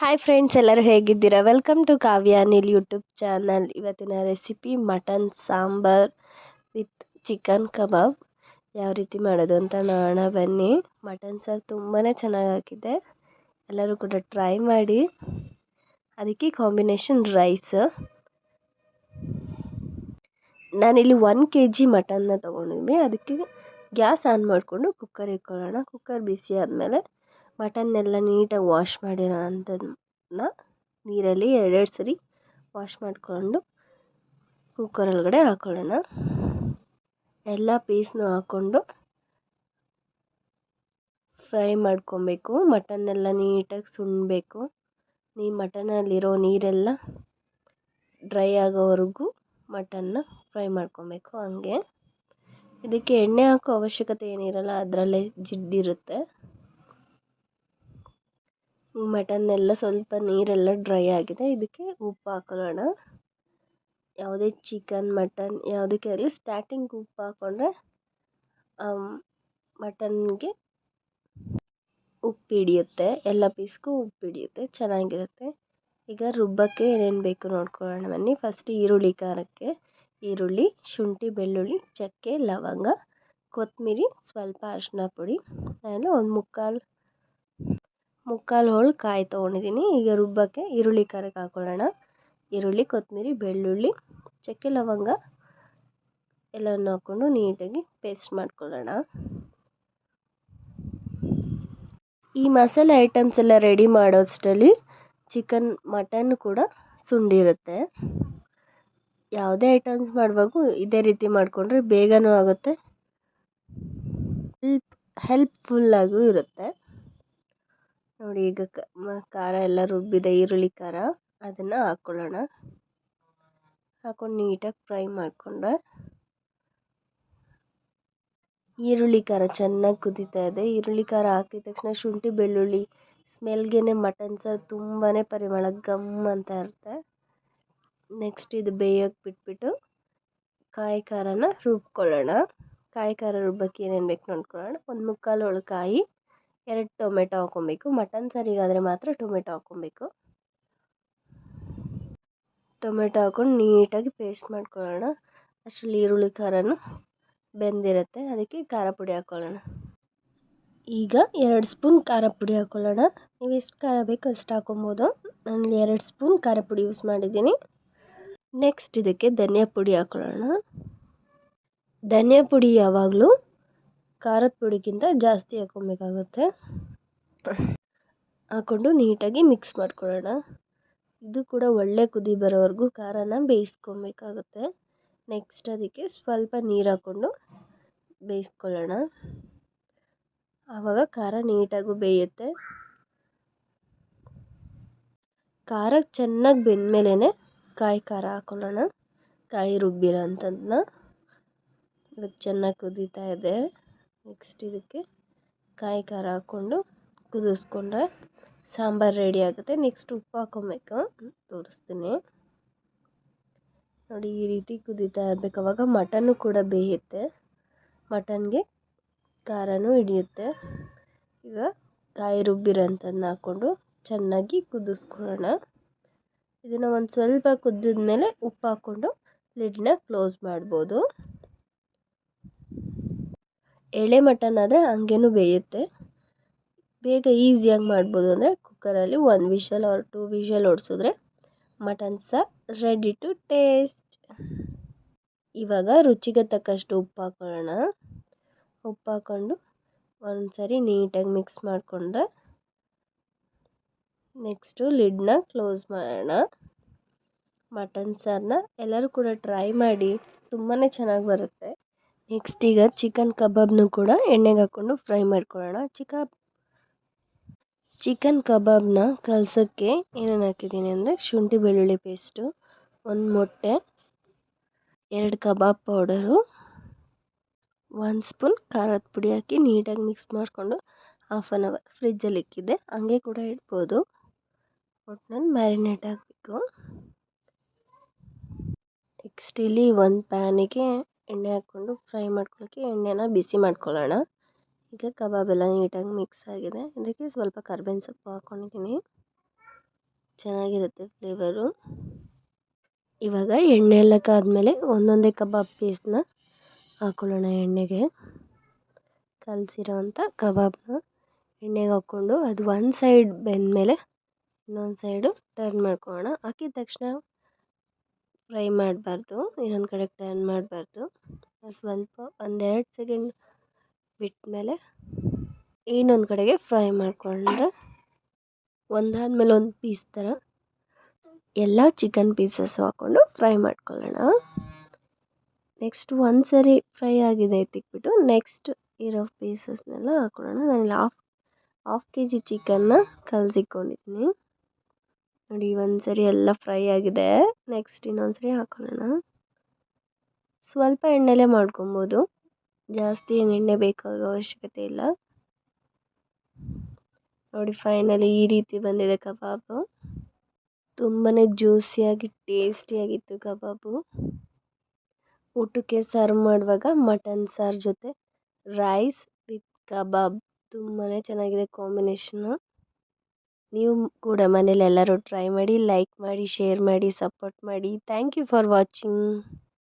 Hi friends ಎಲ್ಲರೂ ಹೇಗಿದ್ದೀರಾ? Welcome to Kavya Anil YouTube channel ಇವತ್ತಿನ recipe mutton sambar with chicken kebab ಯಾವ ರೀತಿ ಮಾಡೋದು ಅಂತ ನೋಡೋಣ, ಬನ್ನಿ. ಮಟನ್ ಸಾರು ತುಂಬಾ ಚೆನ್ನಾಗಿ ಹಾಕಿದೆ ಎಲ್ಲರೂ ಕೂಡ ಟ್ರೈ ಮಾಡಿ. ಅದಕ್ಕೆ ಕಾಂಬಿನೇಷನ್ ರೈಸ್ ನಾನಿಲ್ಲಿ ಒನ್ ಕೆ ಜಿ ಮಟನ್ನ ತೊಗೊಂಡಿದ್ವಿ ಅದಕ್ಕೆ ಗ್ಯಾಸ್ ಆನ್ ಮಾಡಿಕೊಂಡು ಕುಕ್ಕರ್ ಇಟ್ಕೊಳ್ಳೋಣ. ಕುಕ್ಕರ್ ಬಿಸಿ ಆದಮೇಲೆ ಮಟನ್ನೆಲ್ಲ ನೀಟಾಗಿ ವಾಶ್ ಮಾಡಿರೋ ಅಂಥದ್ದನ್ನ ನೀರಲ್ಲಿ ಎರಡೆರಡು ಸರಿ ವಾಶ್ ಮಾಡಿಕೊಂಡು ಕುಕ್ಕರ್ ಒಳಗಡೆ ಹಾಕೊಳ್ಳೋಣ. ಎಲ್ಲ ಪೀಸ್ನು ಹಾಕ್ಕೊಂಡು ಫ್ರೈ ಮಾಡ್ಕೊಬೇಕು. ಮಟನ್ನೆಲ್ಲ ನೀಟಾಗಿ ಸುಣ್ಣಬೇಕು ನೀ ಮಟನಲ್ಲಿರೋ ನೀರೆಲ್ಲ ಡ್ರೈ ಆಗೋವರೆಗೂ ಮಟನ್ನ ಫ್ರೈ ಮಾಡ್ಕೊಬೇಕು ಹಂಗೆ. ಇದಕ್ಕೆ ಎಣ್ಣೆ ಹಾಕೋ ಅವಶ್ಯಕತೆ ಏನಿರಲ್ಲ, ಅದರಲ್ಲೇ ಜಿಡ್ಡಿರುತ್ತೆ. ಮಟನ್ನೆಲ್ಲ ಸ್ವಲ್ಪ ನೀರೆಲ್ಲ ಡ್ರೈ ಆಗಿದೆ. ಇದಕ್ಕೆ ಉಪ್ಪು ಹಾಕೊಳ್ಳೋಣ. ಯಾವುದೇ ಚಿಕನ್ ಮಟನ್ ಯಾವುದಕ್ಕೆ ಆಗಲಿ ಸ್ಟಾರ್ಟಿಂಗ್ ಉಪ್ಪು ಹಾಕ್ಕೊಂಡ್ರೆ ಮಟನ್ಗೆ ಉಪ್ಪು ಹಿಡಿಯುತ್ತೆ. ಎಲ್ಲ ಪೀಸ್ಗೂ ಉಪ್ಪು ಹಿಡಿಯುತ್ತೆ. ಚೆನ್ನಾಗಿರುತ್ತೆ. ಈಗ ರುಬ್ಬಕ್ಕೆ ಏನೇನು ಬೇಕು ನೋಡ್ಕೊಳ್ಳೋಣ ಬನ್ನಿ. ಫಸ್ಟ್ ಈರುಳ್ಳಿ ಖಾರಕ್ಕೆ ಈರುಳ್ಳಿ, ಶುಂಠಿ, ಬೆಳ್ಳುಳ್ಳಿ, ಚಕ್ಕೆ, ಲವಂಗ ಕೊತ್ತಂಬರಿ ಸ್ವಲ್ಪ ಅರಿಶಿನ ಪುಡಿ. ಆಮೇಲೆ ಒಂದು ಮುಕ್ಕಾಲು ಮುಕ್ಕಾಲು ಹೋಳು ಕಾಯಿ ತೊಗೊಂಡಿದ್ದೀನಿ. ಈಗ ರುಬ್ಬಕ್ಕೆ ಈರುಳ್ಳಿ ಖಾರಕ್ಕೆ ಹಾಕ್ಕೊಳ್ಳೋಣ ಈರುಳ್ಳಿ ಕೊತ್ತಂಬ್ರಿ ಬೆಳ್ಳುಳ್ಳಿ, ಚಕ್ಕೆ ಲವಂಗ ಎಲ್ಲವನ್ನು ಹಾಕ್ಕೊಂಡು ನೀಟಾಗಿ ಪೇಸ್ಟ್ ಮಾಡ್ಕೊಳ್ಳೋಣ. ಈ ಮಸಾಲೆ ಐಟಮ್ಸ್ ಎಲ್ಲ ರೆಡಿ ಮಾಡೋಷ್ಟರಲ್ಲಿ ಚಿಕನ್, ಮಟನ್ ಕೂಡ ಸುಂಡಿರುತ್ತೆ. ಯಾವುದೇ ಐಟಮ್ಸ್ ಮಾಡುವಾಗ ಇದೇ ರೀತಿ ಮಾಡಿಕೊಂಡ್ರೆ ಬೇಗನೂ ಆಗುತ್ತೆ. ಹೆಲ್ಪ್ ಹೆಲ್ಪ್ಫುಲ್ಲಾಗೂ ಇರುತ್ತೆ. ನೋಡಿ ಈಗ ಖಾರ ಎಲ್ಲ ರುಬ್ಬಿದೆ, ಈರುಳ್ಳಿ ಖಾರ. ಅದನ್ನು ಹಾಕ್ಕೊಳ್ಳೋಣ ಹಾಕ್ಕೊಂಡು ನೀಟಾಗಿ ಫ್ರೈ ಮಾಡಿಕೊಂಡ್ರೆ ಈರುಳ್ಳಿ ಖಾರ ಚೆನ್ನಾಗಿ ಕುದೀತಾ ಇದೆ. ಈರುಳ್ಳಿ ಖಾರ ಹಾಕಿದ ತಕ್ಷಣ ಶುಂಠಿ, ಬೆಳ್ಳುಳ್ಳಿ ಸ್ಮೆಲ್ಗೆ ಮಟನ್ ಸಾರು ತುಂಬಾ ಪರಿಮಳ ಗಮ್ ಅಂತ ಇರುತ್ತೆ. ನೆಕ್ಸ್ಟ್ ಇದು ಬೇಯೋಕ್ಕೆ ಬಿಟ್ಬಿಟ್ಟು ಕಾಯಿ ಖಾರನ ರುಬ್ಕೊಳ್ಳೋಣ. ಕಾಯಿ ಖಾರ ರುಬ್ಬಕ್ಕೆ ಏನೇನು ಬೇಕು ನೋಡ್ಕೊಳ್ಳೋಣ. ಒಂದು ಮುಕ್ಕಾಲು ಕಾಯಿ. ಎರಡು ಟೊಮೆಟೊ ಹಾಕ್ಕೊಬೇಕು. ಮಟನ್ ಸರಿಗಾದರೆ ಮಾತ್ರ ಟೊಮೆಟೊ ಹಾಕ್ಕೊಬೇಕು. ಟೊಮೆಟೊ ಹಾಕ್ಕೊಂಡು ನೀಟಾಗಿ ಪೇಸ್ಟ್ ಮಾಡ್ಕೊಳ್ಳೋಣ. ಅಷ್ಟರಲ್ಲಿ ಈರುಳ್ಳಿ ಖಾರನೂ ಬೆಂದಿರುತ್ತೆ. ಅದಕ್ಕೆ ಖಾರ ಪುಡಿ ಹಾಕ್ಕೊಳ್ಳೋಣ. ಈಗ ಎರಡು ಸ್ಪೂನ್ ಖಾರ ಪುಡಿ ಹಾಕ್ಕೊಳ್ಳೋಣ. ನೀವು ಎಷ್ಟು ಖಾರ ಬೇಕು ಅಷ್ಟು ಹಾಕೊಬೋದು ನಾನು ಎರಡು ಸ್ಪೂನ್ ಖಾರ ಪುಡಿ ಯೂಸ್ ಮಾಡಿದ್ದೀನಿ. ನೆಕ್ಸ್ಟ್ ಇದಕ್ಕೆ ಧನಿಯಾ ಪುಡಿ ಹಾಕ್ಕೊಳ್ಳೋಣ. ಧನಿಯಾ ಪುಡಿ ಯಾವಾಗಲೂ ಖಾರದ ಪುಡಿಗಿಂತ ಜಾಸ್ತಿ ಹಾಕೊಬೇಕಾಗುತ್ತೆ. ಹಾಕ್ಕೊಂಡು ನೀಟಾಗಿ ಮಿಕ್ಸ್ ಮಾಡ್ಕೊಳ್ಳೋಣ. ಇದು ಕೂಡ ಒಳ್ಳೆ ಕುದಿ ಬರೋವರೆಗೂ ಖಾರನ ಬೇಯಿಸ್ಕೊಬೇಕಾಗುತ್ತೆ. ನೆಕ್ಸ್ಟ್ ಅದಕ್ಕೆ ಸ್ವಲ್ಪ ನೀರು ಹಾಕ್ಕೊಂಡು ಬೇಯಿಸ್ಕೊಳ್ಳೋಣ. ಆವಾಗ ಖಾರ ನೀಟಾಗೂ ಬೇಯುತ್ತೆ. ಖಾರ ಚೆನ್ನಾಗಿ ಬೆಂದಮೇಲೆ ಕಾಯಿ ಖಾರ ಹಾಕೊಳ್ಳೋಣ. ಕಾಯಿ ರುಬ್ಬಿರೋ ಅಂಥದ್ದನ್ನ ಇವತ್ತು ಚೆನ್ನಾಗಿ ಕುದೀತಾ ಇದೆ. ನೆಕ್ಸ್ಟ್ ಇದಕ್ಕೆ ಕಾಯಿ ಖಾರ ಹಾಕ್ಕೊಂಡು ಕುದಿಸ್ಕೊಂಡ್ರೆ ಸಾಂಬಾರು ರೆಡಿ ಆಗುತ್ತೆ. ನೆಕ್ಸ್ಟ್ ಉಪ್ಪು ಹಾಕ್ಕೊಬೇಕು ತೋರಿಸ್ತೀನಿ. ನೋಡಿ, ಈ ರೀತಿ ಕುದೀತಾ ಇರಬೇಕು. ಅವಾಗ ಮಟನ್ನು ಕೂಡ ಬೇಯುತ್ತೆ. ಮಟನ್ಗೆ ಖಾರನೂ ಹಿಡಿಯುತ್ತೆ. ಈಗ ಕಾಯಿ ರುಬ್ಬಿರೋಂಥದ್ದನ್ನ ಹಾಕ್ಕೊಂಡು ಚೆನ್ನಾಗಿ ಕುದಿಸ್ಕೊಳ್ಳೋಣ. ಇದನ್ನು ಒಂದು ಸ್ವಲ್ಪ ಕುದ್ದಿದ ಮೇಲೆ ಉಪ್ಪು ಹಾಕ್ಕೊಂಡು ಲಿಡ್ನ ಕ್ಲೋಸ್ ಮಾಡ್ಬೋದು. ಎಳೆ ಮಟನ್ ಆದರೆ ಹಂಗೇನು ಬೇಯುತ್ತೆ. ಬೇಗ ಈಸಿಯಾಗಿ ಮಾಡ್ಬೋದು ಅಂದರೆ ಕುಕ್ಕರಲ್ಲಿ one whistle or two whistle ಹೊಡ್ಸಿದ್ರೆ mutton ಸಾರು ರೆಡಿ ಟು ಟೇಸ್ಟ್ ಇವಾಗ ರುಚಿಗೆ ತಕ್ಕಷ್ಟು ಉಪ್ಪು ಹಾಕೊಳ್ಳೋಣ. ಉಪ್ಪು ಹಾಕ್ಕೊಂಡು ಒಂದು ಸರಿ ನೀಟಾಗಿ ಮಿಕ್ಸ್ ಮಾಡಿಕೊಂಡ್ರೆ ನೆಕ್ಸ್ಟು ಲಿಡ್ನ ಕ್ಲೋಸ್ ಮಾಡೋಣ. ಮಟನ್ ಸಾರನ್ನ ಎಲ್ಲರೂ ಕೂಡ ಟ್ರೈ ಮಾಡಿ ತುಂಬಾ ಚೆನ್ನಾಗಿ ಬರುತ್ತೆ. ನೆಕ್ಸ್ಟ್ ಈಗ ಚಿಕನ್ ಕಬಾಬ್ನು ಕೂಡ ಎಣ್ಣೆಗೆ ಹಾಕ್ಕೊಂಡು ಫ್ರೈ ಮಾಡ್ಕೊಳ್ಳೋಣ. ಚಿಕ ಚಿಕನ್ ಕಬಾಬ್ನ ಕಲಸೋಕ್ಕೆ ಏನೇನು ಹಾಕಿದ್ದೀನಿ ಅಂದರೆ ಶುಂಠಿ ಬೆಳ್ಳುಳ್ಳಿ ಪೇಸ್ಟು ಒಂದು ಮೊಟ್ಟೆ, ಎರಡು ಕಬಾಬ್ ಪೌಡರು ಒಂದು ಸ್ಪೂನ್ ಖಾರದ ಪುಡಿ ಹಾಕಿ ನೀಟಾಗಿ ಮಿಕ್ಸ್ ಮಾಡಿಕೊಂಡು ಹಾಫ್ ಆನ್ ಅವರ್ ಫ್ರಿಜ್ಜಲ್ಲಿ ಇಕ್ಕಿದ್ದೆ ಹಂಗೆ ಕೂಡ ಇಡ್ಬೋದು. ಒಟ್ಟಿನಲ್ಲಿ ಮ್ಯಾರಿನೇಟ್ ಆಗಬೇಕು. ನೆಕ್ಸ್ಟ್ ಇಲ್ಲಿ ಒಂದು ಪ್ಯಾನಿಗೆ ಎಣ್ಣೆ ಹಾಕ್ಕೊಂಡು ಫ್ರೈ ಮಾಡ್ಕೊಳ್ಳೋಕ್ಕೆ ಎಣ್ಣೆನ ಬಿಸಿ ಮಾಡ್ಕೊಳ್ಳೋಣ. ಈಗ ಕಬಾಬ್ ಎಲ್ಲ ನೀಟಾಗಿ ಮಿಕ್ಸ್ ಆಗಿದೆ. ಅದಕ್ಕೆ ಸ್ವಲ್ಪ ಕರ್ಬೇವಿನ ಸೊಪ್ಪು ಹಾಕ್ಕೊಂಡಿದ್ದೀನಿ ಚೆನ್ನಾಗಿರುತ್ತೆ ಫ್ಲೇವರು. ಇವಾಗ ಎಣ್ಣೆ ಎಲ್ಲ ಕಾದ್ಮೇಲೆ ಒಂದೊಂದೇ ಕಬಾಬ್ ಪೀಸ್ನ ಹಾಕ್ಕೊಳ್ಳೋಣ ಎಣ್ಣೆಗೆ. ಕಲಸಿರೋ ಅಂಥ ಕಬಾಬ್ನ ಎಣ್ಣೆಗೆ ಹಾಕ್ಕೊಂಡು ಅದು ಒಂದು ಸೈಡ್ ಬೆಂದಮೇಲೆ ಇನ್ನೊಂದು ಸೈಡು ಟರ್ನ್ ಮಾಡ್ಕೊಳ್ಳೋಣ. ಹಾಕಿದ ತಕ್ಷಣ ಫ್ರೈ ಮಾಡಬಾರ್ದು ಇನ್ನೊಂದು ಕಡೆ ಟರ್ನ್ ಮಾಡಬಾರ್ದು. ಸ್ವಲ್ಪ ಒಂದೆರಡು ಸೆಕೆಂಡ್ ಬಿಟ್ಟಮೇಲೆ ಇನ್ನೊಂದು ಕಡೆಗೆ ಫ್ರೈ ಮಾಡಿಕೊಂಡ್ರೆ ಒಂದಾದ್ಮೇಲೆ ಒಂದು ಪೀಸ್ ಥರ ಎಲ್ಲ ಚಿಕನ್ ಪೀಸಸ್ಸು ಹಾಕ್ಕೊಂಡು ಫ್ರೈ ಮಾಡ್ಕೊಳ್ಳೋಣ. ನೆಕ್ಸ್ಟ್ ಒಂದು ಸರಿ ಫ್ರೈ ಆಗಿದೆ ತಿಕ್ಬಿಟ್ಟು ನೆಕ್ಸ್ಟ್ ಇರೋ ಪೀಸಸ್ನೆಲ್ಲ ಹಾಕ್ಕೊಳ್ಳೋಣ ನಾನಿಲ್ಲಿ ಹಾಫ್ ಹಾಫ್ ಕೆ ಜಿ ಚಿಕನ್ನ ಕಲಸಿಕ್ಕೊಂಡಿದ್ದೀನಿ ನೋಡಿ ಒಂದು ಸರಿ ಎಲ್ಲ ಫ್ರೈ ಆಗಿದೆ. ನೆಕ್ಸ್ಟ್ ಇನ್ನೊಂದು ಸರಿ ಹಾಕ್ಕೊಳ್ಳೋಣ ಸ್ವಲ್ಪ ಎಣ್ಣೆಲೇ ಮಾಡ್ಕೊಬೋದು. ಜಾಸ್ತಿ ಏನು ಎಣ್ಣೆ ಬೇಕಾಗೋ ಅವಶ್ಯಕತೆ ಇಲ್ಲ. ನೋಡಿ ಫೈನಲಿ ಈ ರೀತಿ ಬಂದಿದೆ ಕಬಾಬು. ತುಂಬಾ ಜ್ಯೂಸಿಯಾಗಿ, ಟೇಸ್ಟಿಯಾಗಿತ್ತು ಕಬಾಬು. ಊಟಕ್ಕೆ ಸರ್ವ್ ಮಾಡುವಾಗ ಮಟನ್ ಸಾರು ಜೊತೆ ರೈಸ್ ವಿತ್ ಕಬಾಬ್. ತುಂಬಾ ಚೆನ್ನಾಗಿದೆ ಕಾಂಬಿನೇಷನ್ನು ನೀವು ಕೂಡ ಮನೇಲಿ ಎಲ್ಲರೂ ಟ್ರೈ ಮಾಡಿ ಲೈಕ್ ಮಾಡಿ ಶೇರ್ ಮಾಡಿ ಸಪೋರ್ಟ್ ಮಾಡಿ. Thank you for watching